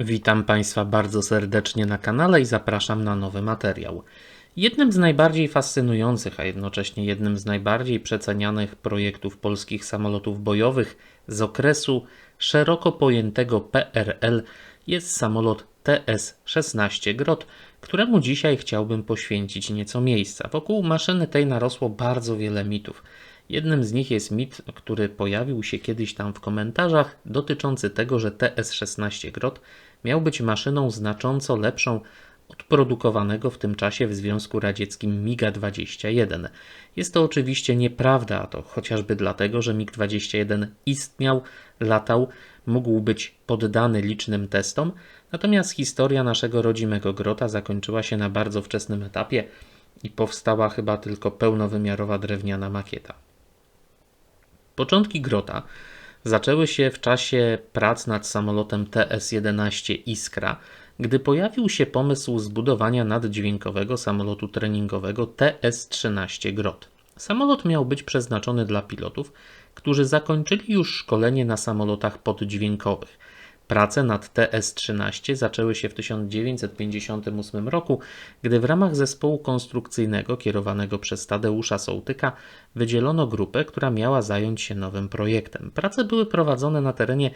Witam Państwa bardzo serdecznie na kanale i zapraszam na nowy materiał. Jednym z najbardziej fascynujących, a jednocześnie jednym z najbardziej przecenianych projektów polskich samolotów bojowych z okresu szeroko pojętego PRL jest samolot TS-16 Grot, któremu dzisiaj chciałbym poświęcić nieco miejsca. Wokół maszyny tej narosło bardzo wiele mitów. Jednym z nich jest mit, który pojawił się kiedyś tam w komentarzach, dotyczący tego, że TS-16 Grot miał być maszyną znacząco lepszą od produkowanego w tym czasie w Związku Radzieckim MiG-21. Jest to oczywiście nieprawda, a to chociażby dlatego, że MiG-21 istniał, latał, mógł być poddany licznym testom, natomiast historia naszego rodzimego grota zakończyła się na bardzo wczesnym etapie i powstała chyba tylko pełnowymiarowa drewniana makieta. Początki grota zaczęły się w czasie prac nad samolotem TS-11 Iskra, gdy pojawił się pomysł zbudowania naddźwiękowego samolotu treningowego TS-13 Grot. Samolot miał być przeznaczony dla pilotów, którzy zakończyli już szkolenie na samolotach poddźwiękowych. Prace nad TS-13 zaczęły się w 1958 roku, gdy w ramach zespołu konstrukcyjnego kierowanego przez Tadeusza Sołtyka wydzielono grupę, która miała zająć się nowym projektem. Prace były prowadzone na terenie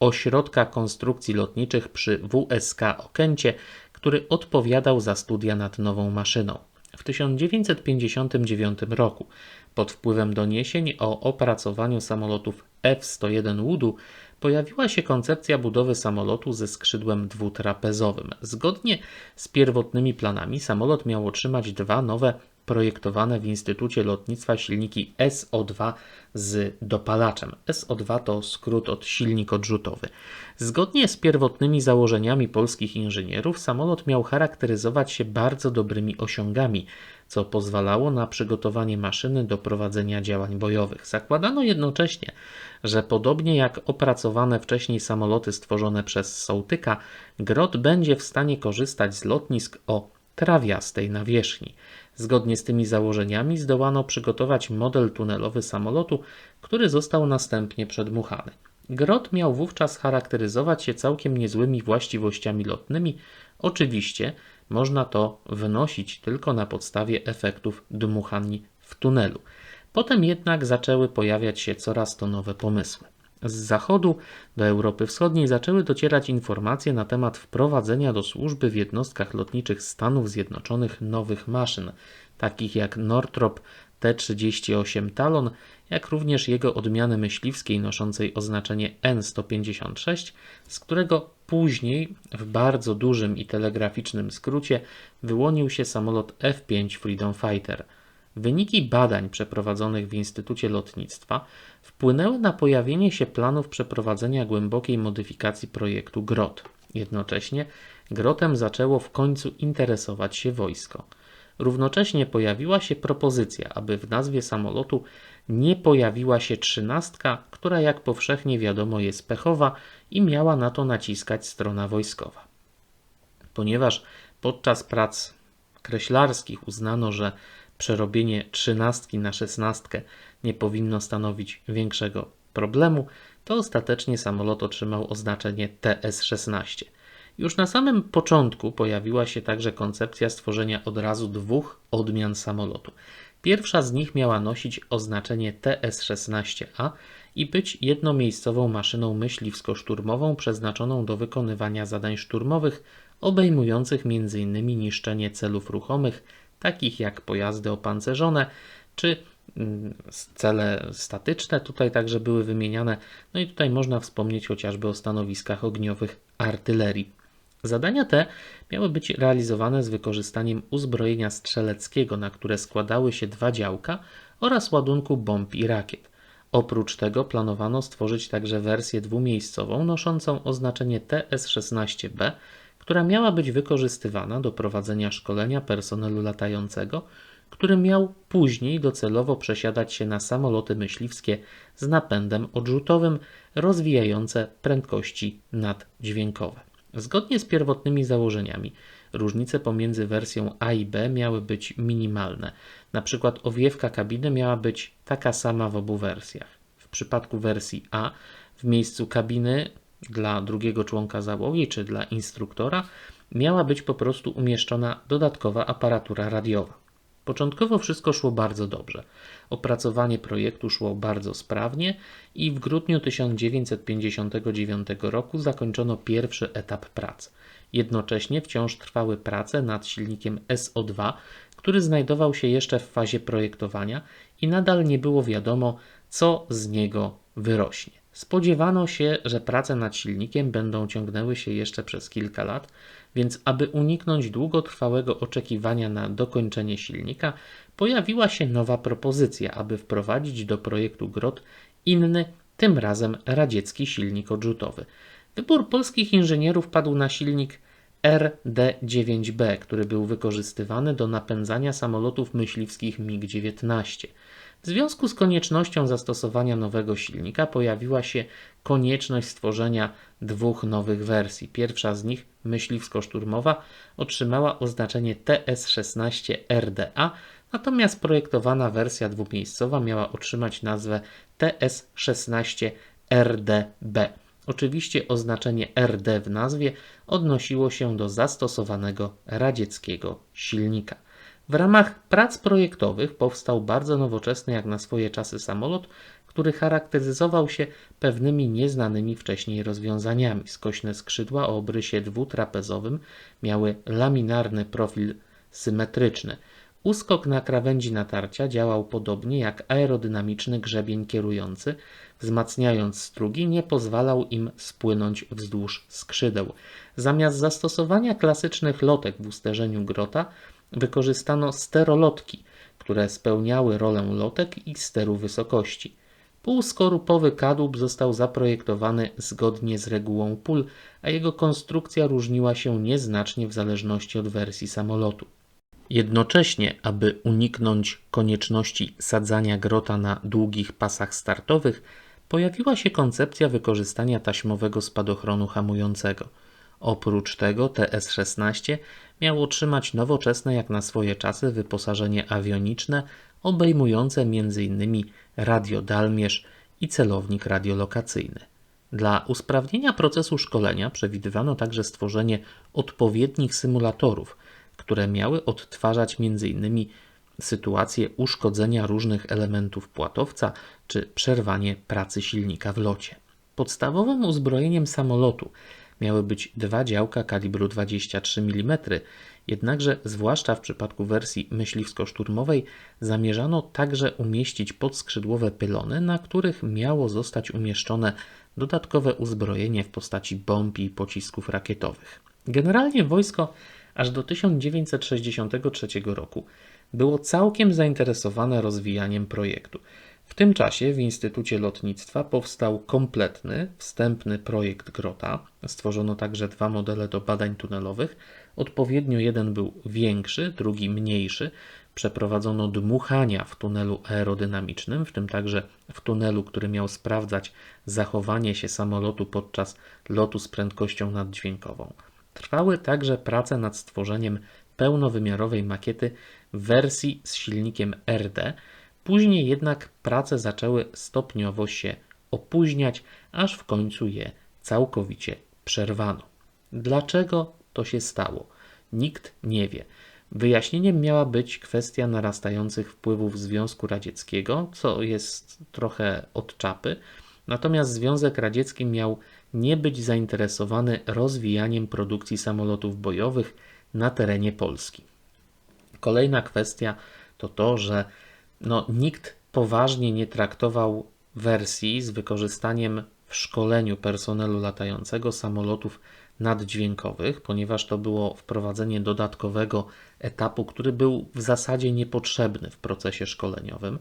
Ośrodka Konstrukcji Lotniczych przy WSK Okęcie, który odpowiadał za studia nad nową maszyną. W 1959 roku, pod wpływem doniesień o opracowaniu samolotów F-101 Woodu, pojawiła się koncepcja budowy samolotu ze skrzydłem dwutrapezowym. Zgodnie z pierwotnymi planami samolot miał otrzymać dwa nowe projektowane w Instytucie Lotnictwa silniki SO2 z dopalaczem. SO2 to skrót od silnik odrzutowy. Zgodnie z pierwotnymi założeniami polskich inżynierów, samolot miał charakteryzować się bardzo dobrymi osiągami, co pozwalało na przygotowanie maszyny do prowadzenia działań bojowych. Zakładano jednocześnie, że podobnie jak opracowane wcześniej samoloty stworzone przez Sołtyka, Grot będzie w stanie korzystać z lotnisk o trawiastej nawierzchni. Zgodnie z tymi założeniami zdołano przygotować model tunelowy samolotu, który został następnie przedmuchany. Grot miał wówczas charakteryzować się całkiem niezłymi właściwościami lotnymi. Oczywiście można to wynosić tylko na podstawie efektów dmuchań w tunelu. Potem jednak zaczęły pojawiać się coraz to nowe pomysły. Z zachodu do Europy Wschodniej zaczęły docierać informacje na temat wprowadzenia do służby w jednostkach lotniczych Stanów Zjednoczonych nowych maszyn, takich jak Northrop T-38 Talon, jak również jego odmiany myśliwskiej noszącej oznaczenie N-156, z którego później w bardzo dużym i telegraficznym skrócie wyłonił się samolot F-5 Freedom Fighter – Wyniki badań przeprowadzonych w Instytucie Lotnictwa wpłynęły na pojawienie się planów przeprowadzenia głębokiej modyfikacji projektu GROT. Jednocześnie grotem zaczęło w końcu interesować się wojsko. Równocześnie pojawiła się propozycja, aby w nazwie samolotu nie pojawiła się trzynastka, która jak powszechnie wiadomo jest pechowa i miała na to naciskać strona wojskowa. Ponieważ podczas prac kreślarskich uznano, że przerobienie trzynastki na szesnastkę nie powinno stanowić większego problemu, to ostatecznie samolot otrzymał oznaczenie TS-16. Już na samym początku pojawiła się także koncepcja stworzenia od razu dwóch odmian samolotu. Pierwsza z nich miała nosić oznaczenie TS-16A i być jednomiejscową maszyną myśliwsko-szturmową przeznaczoną do wykonywania zadań szturmowych obejmujących m.in. niszczenie celów ruchomych, takich jak pojazdy opancerzone czy mm, cele statyczne tutaj także były wymieniane. No i tutaj można wspomnieć chociażby o stanowiskach ogniowych artylerii. Zadania te miały być realizowane z wykorzystaniem uzbrojenia strzeleckiego, na które składały się dwa działka oraz ładunku bomb i rakiet. Oprócz tego planowano stworzyć także wersję dwumiejscową noszącą oznaczenie TS-16B, która miała być wykorzystywana do prowadzenia szkolenia personelu latającego, który miał później docelowo przesiadać się na samoloty myśliwskie z napędem odrzutowym rozwijające prędkości naddźwiękowe. Zgodnie z pierwotnymi założeniami, różnice pomiędzy wersją A i B miały być minimalne. Na przykład owiewka kabiny miała być taka sama w obu wersjach. W przypadku wersji A w miejscu kabiny dla drugiego członka załogi czy dla instruktora miała być po prostu umieszczona dodatkowa aparatura radiowa. Początkowo wszystko szło bardzo dobrze. Opracowanie projektu szło bardzo sprawnie i w grudniu 1959 roku zakończono pierwszy etap prac. Jednocześnie wciąż trwały prace nad silnikiem SO2, który znajdował się jeszcze w fazie projektowania i nadal nie było wiadomo, co z niego wyrośnie. Spodziewano się, że prace nad silnikiem będą ciągnęły się jeszcze przez kilka lat, więc aby uniknąć długotrwałego oczekiwania na dokończenie silnika, pojawiła się nowa propozycja, aby wprowadzić do projektu GROT inny, tym razem radziecki silnik odrzutowy. Wybór polskich inżynierów padł na silnik RD-9B, który był wykorzystywany do napędzania samolotów myśliwskich MiG-19. W związku z koniecznością zastosowania nowego silnika pojawiła się konieczność stworzenia dwóch nowych wersji. Pierwsza z nich, myśliwsko-szturmowa, otrzymała oznaczenie TS-16 RDA, natomiast projektowana wersja dwumiejscowa miała otrzymać nazwę TS-16 RDB. Oczywiście oznaczenie RD w nazwie odnosiło się do zastosowanego radzieckiego silnika. W ramach prac projektowych powstał bardzo nowoczesny jak na swoje czasy samolot, który charakteryzował się pewnymi nieznanymi wcześniej rozwiązaniami. Skośne skrzydła o obrysie dwutrapezowym miały laminarny profil symetryczny. Uskok na krawędzi natarcia działał podobnie jak aerodynamiczny grzebień kierujący, wzmacniając strugi, nie pozwalał im spłynąć wzdłuż skrzydeł. Zamiast zastosowania klasycznych lotek w usterzeniu grota, wykorzystano sterolotki, które spełniały rolę lotek i steru wysokości. Półskorupowy kadłub został zaprojektowany zgodnie z regułą pól, a jego konstrukcja różniła się nieznacznie w zależności od wersji samolotu. Jednocześnie, aby uniknąć konieczności sadzania grota na długich pasach startowych, pojawiła się koncepcja wykorzystania taśmowego spadochronu hamującego. Oprócz tego TS-16 miał otrzymać nowoczesne jak na swoje czasy wyposażenie awioniczne obejmujące m.in. radiodalmierz i celownik radiolokacyjny. Dla usprawnienia procesu szkolenia przewidywano także stworzenie odpowiednich symulatorów, które miały odtwarzać m.in. sytuację uszkodzenia różnych elementów płatowca czy przerwanie pracy silnika w locie. Podstawowym uzbrojeniem samolotu miały być dwa działka kalibru 23 mm, jednakże zwłaszcza w przypadku wersji myśliwsko-szturmowej zamierzano także umieścić podskrzydłowe pylony, na których miało zostać umieszczone dodatkowe uzbrojenie w postaci bomb i pocisków rakietowych. Generalnie wojsko aż do 1963 roku było całkiem zainteresowane rozwijaniem projektu. W tym czasie w Instytucie Lotnictwa powstał kompletny, wstępny projekt Grota. Stworzono także dwa modele do badań tunelowych. Odpowiednio jeden był większy, drugi mniejszy. Przeprowadzono dmuchania w tunelu aerodynamicznym, w tym także w tunelu, który miał sprawdzać zachowanie się samolotu podczas lotu z prędkością naddźwiękową. Trwały także prace nad stworzeniem pełnowymiarowej makiety wersji z silnikiem RD, Później jednak prace zaczęły stopniowo się opóźniać, aż w końcu je całkowicie przerwano. Dlaczego to się stało? Nikt nie wie. Wyjaśnieniem miała być kwestia narastających wpływów Związku Radzieckiego, co jest trochę od czapy, natomiast Związek Radziecki miał nie być zainteresowany rozwijaniem produkcji samolotów bojowych na terenie Polski. Kolejna kwestia to to, że no, nikt poważnie nie traktował wersji z wykorzystaniem w szkoleniu personelu latającego samolotów naddźwiękowych, ponieważ to było wprowadzenie dodatkowego etapu, który był w zasadzie niepotrzebny w procesie szkoleniowym.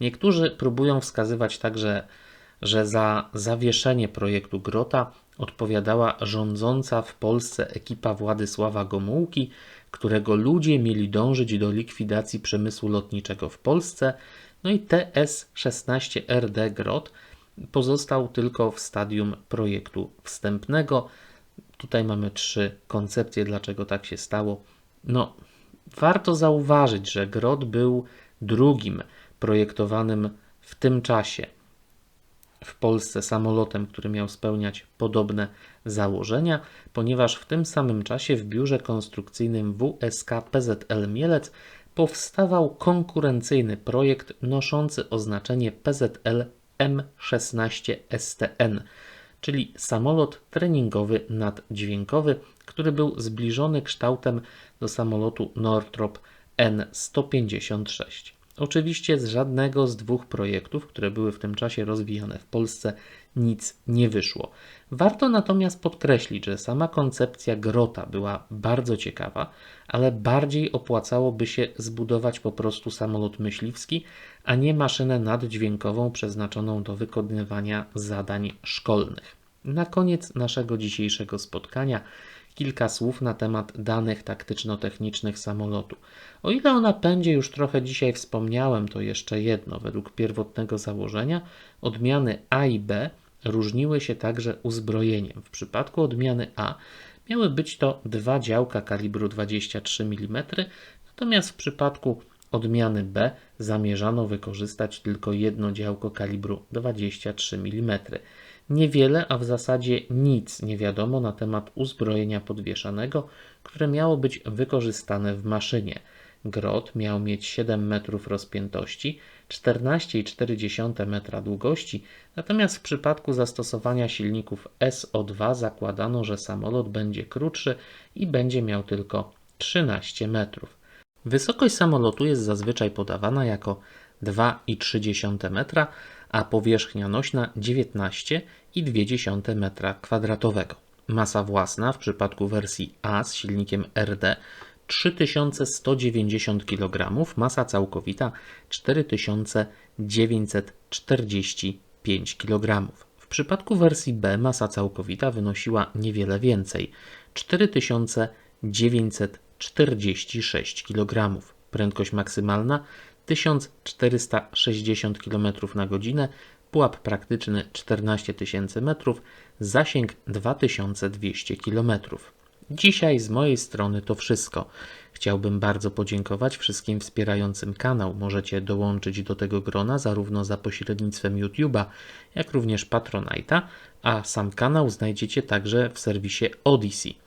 Niektórzy próbują wskazywać także, że za zawieszenie projektu Grota odpowiadała rządząca w Polsce ekipa Władysława Gomułki, którego ludzie mieli dążyć do likwidacji przemysłu lotniczego w Polsce. No i TS-16RD Grot pozostał tylko w stadium projektu wstępnego. Tutaj mamy trzy koncepcje, dlaczego tak się stało. No, warto zauważyć, że Grot był drugim projektowanym w tym czasie w Polsce samolotem, który miał spełniać podobne założenia, ponieważ w tym samym czasie w biurze konstrukcyjnym WSK PZL Mielec powstawał konkurencyjny projekt noszący oznaczenie PZL M16 STN, czyli samolot treningowy naddźwiękowy, który był zbliżony kształtem do samolotu Northrop N-156. Oczywiście z żadnego z dwóch projektów, które były w tym czasie rozwijane w Polsce, nic nie wyszło. Warto natomiast podkreślić, że sama koncepcja grota była bardzo ciekawa, ale bardziej opłacałoby się zbudować po prostu samolot myśliwski, a nie maszynę naddźwiękową przeznaczoną do wykonywania zadań szkolnych. Na koniec naszego dzisiejszego spotkania kilka słów na temat danych taktyczno-technicznych samolotu. O ile o napędzie już trochę dzisiaj wspomniałem, to jeszcze jedno. Według pierwotnego założenia odmiany A i B różniły się także uzbrojeniem. W przypadku odmiany A miały być to dwa działka kalibru 23 mm, natomiast w przypadku odmiany B zamierzano wykorzystać tylko jedno działko kalibru 23 mm. Niewiele, a w zasadzie nic nie wiadomo na temat uzbrojenia podwieszanego, które miało być wykorzystane w maszynie. Grot miał mieć 7 metrów rozpiętości, 14,4 metra długości, natomiast w przypadku zastosowania silników SO2 zakładano, że samolot będzie krótszy i będzie miał tylko 13 metrów. Wysokość samolotu jest zazwyczaj podawana jako 2,3 metra, a powierzchnia nośna 19,2 m2. Masa własna w przypadku wersji A z silnikiem RD 3190 kg, masa całkowita 4945 kg. W przypadku wersji B masa całkowita wynosiła niewiele więcej 4946 kg. Prędkość maksymalna 1460 km na godzinę, pułap praktyczny 14 000 metrów, zasięg 2200 km. Dzisiaj z mojej strony to wszystko. Chciałbym bardzo podziękować wszystkim wspierającym kanał. Możecie dołączyć do tego grona zarówno za pośrednictwem YouTube'a, jak również Patronite'a, a sam kanał znajdziecie także w serwisie Odyssey.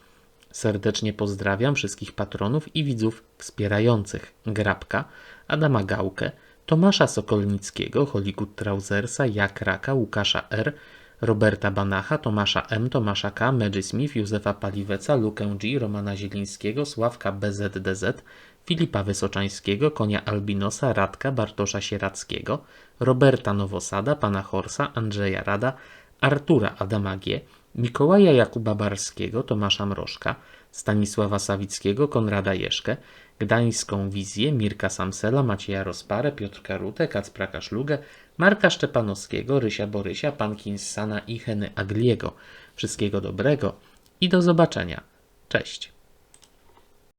Serdecznie pozdrawiam wszystkich patronów i widzów wspierających Grabka, Adama Gałkę, Tomasza Sokolnickiego, Hollywood Trausersa, Jak Raka, Łukasza R., Roberta Banacha, Tomasza M., Tomasza K., Medży Smith, Józefa Paliweca, Lukę G., Romana Zielińskiego, Sławka BZDZ, Filipa Wysoczańskiego, Konia Albinosa, Radka, Bartosza Sierackiego, Roberta Nowosada, Pana Horsa, Andrzeja Rada, Artura Adama G., Mikołaja Jakuba Barskiego, Tomasza Mrożka, Stanisława Sawickiego, Konrada Jeszkę, Gdańską Wizję, Mirka Samsela, Macieja Rozparę, Piotrka Rutę, Kacpra Kaszlugę, Marka Szczepanowskiego, Rysia Borysia, Pankinssana i Heny Agliego. Wszystkiego dobrego i do zobaczenia. Cześć.